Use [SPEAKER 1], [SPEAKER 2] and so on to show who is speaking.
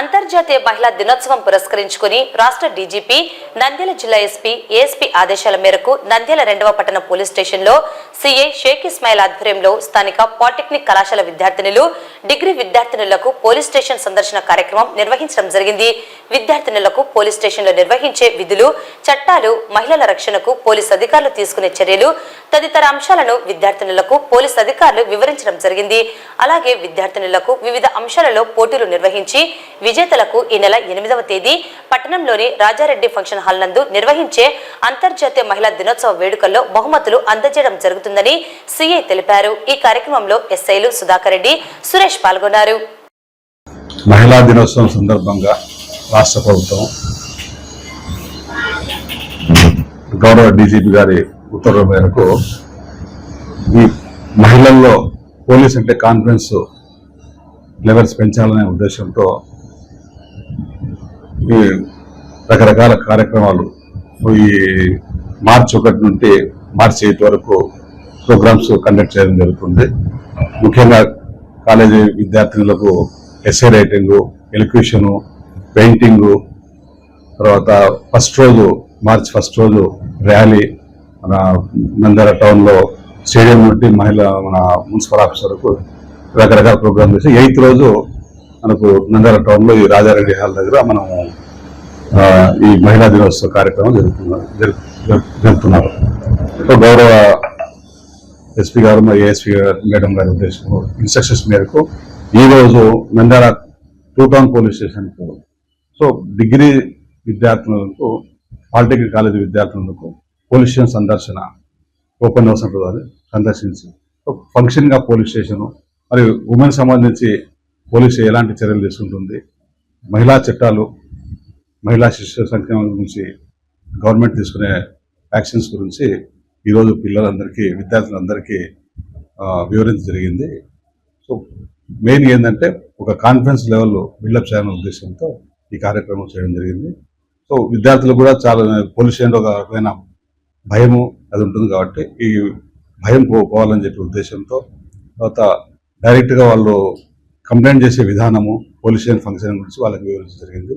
[SPEAKER 1] అంతర్జాతీయ మహిళా దినోత్సవం పురస్కరించుకుని రాష్ట్ర డీజీపీ నంద్యాల జిల్లా ఎస్పీ ఏఎస్పీ ఆదేశాల మేరకు నంద్యాల రెండవ పట్టణ పోలీస్ స్టేషన్లో సీఐ షేక్ ఇస్మాయిల్ ఆధ్వర్యంలో స్థానిక పాలిటెక్నిక్ కళాశాల విద్యార్థినులు డిగ్రీ విద్యార్థినులకు పోలీస్ స్టేషన్ సందర్శన కార్యక్రమం నిర్వహించడం జరిగింది. విద్యార్థినులకు పోలీస్ స్టేషన్లో నిర్వహించే విధులు చట్టాలు మహిళల రక్షణకు పోలీస్ అధికారులు తీసుకునే చర్యలు తదితర అంశాలను విద్యార్థినులకు పోలీస్ అధికారులు వివరించడం జరిగింది. అలాగే విద్యార్థినులకు వివిధ అంశాలలో పోటీలు నిర్వహించి విజేతలకు ఈ నెల ఎనిమిదవ తేదీ పట్టణంలోని రాజారెడ్డి ఫంక్షన్ హాల్ నందు నిర్వహించే అంతర్జాతీయ మహిళా దినోత్సవ వేడుకల్లో బహుమతులు అందజేయడం జరుగుతుందని సీఐ తెలిపారు. ఈ కార్యక్రమంలో ఎస్ఐలు సుధాకర్ రెడ్డి సురేష్ పాల్గొన్నారు.
[SPEAKER 2] మహిళా దినోత్సవం సందర్భంగా రాష్ట్ర ప్రభుత్వం గౌరవ డీజీపీ గారి ఉత్తర్వుల మేరకు ఈ మహిళల్లో పోలీస్ అంటే కాన్ఫిడెన్స్ లెవెల్స్ పెంచాలనే ఉద్దేశంతో ఈ రకరకాల కార్యక్రమాలు. ఈ మార్చి ఒకటి నుండి మార్చి ఎయిట్ వరకు ప్రోగ్రామ్స్ కండక్ట్ చేయడం జరుగుతుంది. ముఖ్యంగా కాలేజీ విద్యార్థినులకు ఎస్ఏ రైటింగ్ ఎలిక్యూషను పెయింటింగు తర్వాత ఫస్ట్ రోజు మార్చ్ ఫస్ట్ రోజు ర్యాలీ మన నందర టౌన్లో స్టేడియం నుండి మహిళా మన మున్సిపల్ ఆఫీస్ వరకు రకరకాల ప్రోగ్రామ్ చేసి ఎయిత్ రోజు మనకు నందర టౌన్లో ఈ రాజారెడ్డి హాల్ దగ్గర మనం ఈ మహిళా దినోత్సవ కార్యక్రమం జరుగుతున్నారు జరుపుతున్నారు. గౌరవ ఎస్పీ గారు మరియు ఏఎస్పీ మేడం గారి ఉద్దేశం ఇన్స్ట్రక్షన్స్ మేరకు ఈ రోజు నంద్యాల టూ టౌన్ పోలీస్ స్టేషన్కు సో డిగ్రీ విద్యార్థులకు పాలిటెక్నిక్ కాలేజీ విద్యార్థులకు పోలీస్ స్టేషన్ సందర్శన ఓపెన్ హౌస్ ఉంటుంది సందర్శించి సో ఫంక్షన్గా పోలీస్ స్టేషను మరియు ఉమెన్ సంబంధించి పోలీసు ఎలాంటి చర్యలు తీసుకుంటుంది మహిళా చట్టాలు మహిళా శిశు సంక్షేమం గురించి గవర్నమెంట్ తీసుకునే యాక్షన్స్ గురించి ఈరోజు పిల్లలందరికీ విద్యార్థులందరికీ ఆ, వివరించడం జరిగింది. సో మెయిన్ ఏంటంటే ఒక కాన్ఫిడెన్స్ లెవెల్ బిల్డప్ చేయాలనే ఉద్దేశంతో ఈ కార్యక్రమం చేయడం జరిగింది. సో విద్యార్థులు కూడా చాలా పోలీస్ ఒక రకమైన భయము అది ఉంటుంది కాబట్టి ఈ భయం పోవాలని చెప్పే ఉద్దేశంతో తర్వాత డైరెక్ట్గా వాళ్ళు కంప్లైంట్ చేసే విధానము పోలీస్ స్టేషన్ ఫంక్షన్ గురించి వాళ్ళకి వివరించడం జరిగింది.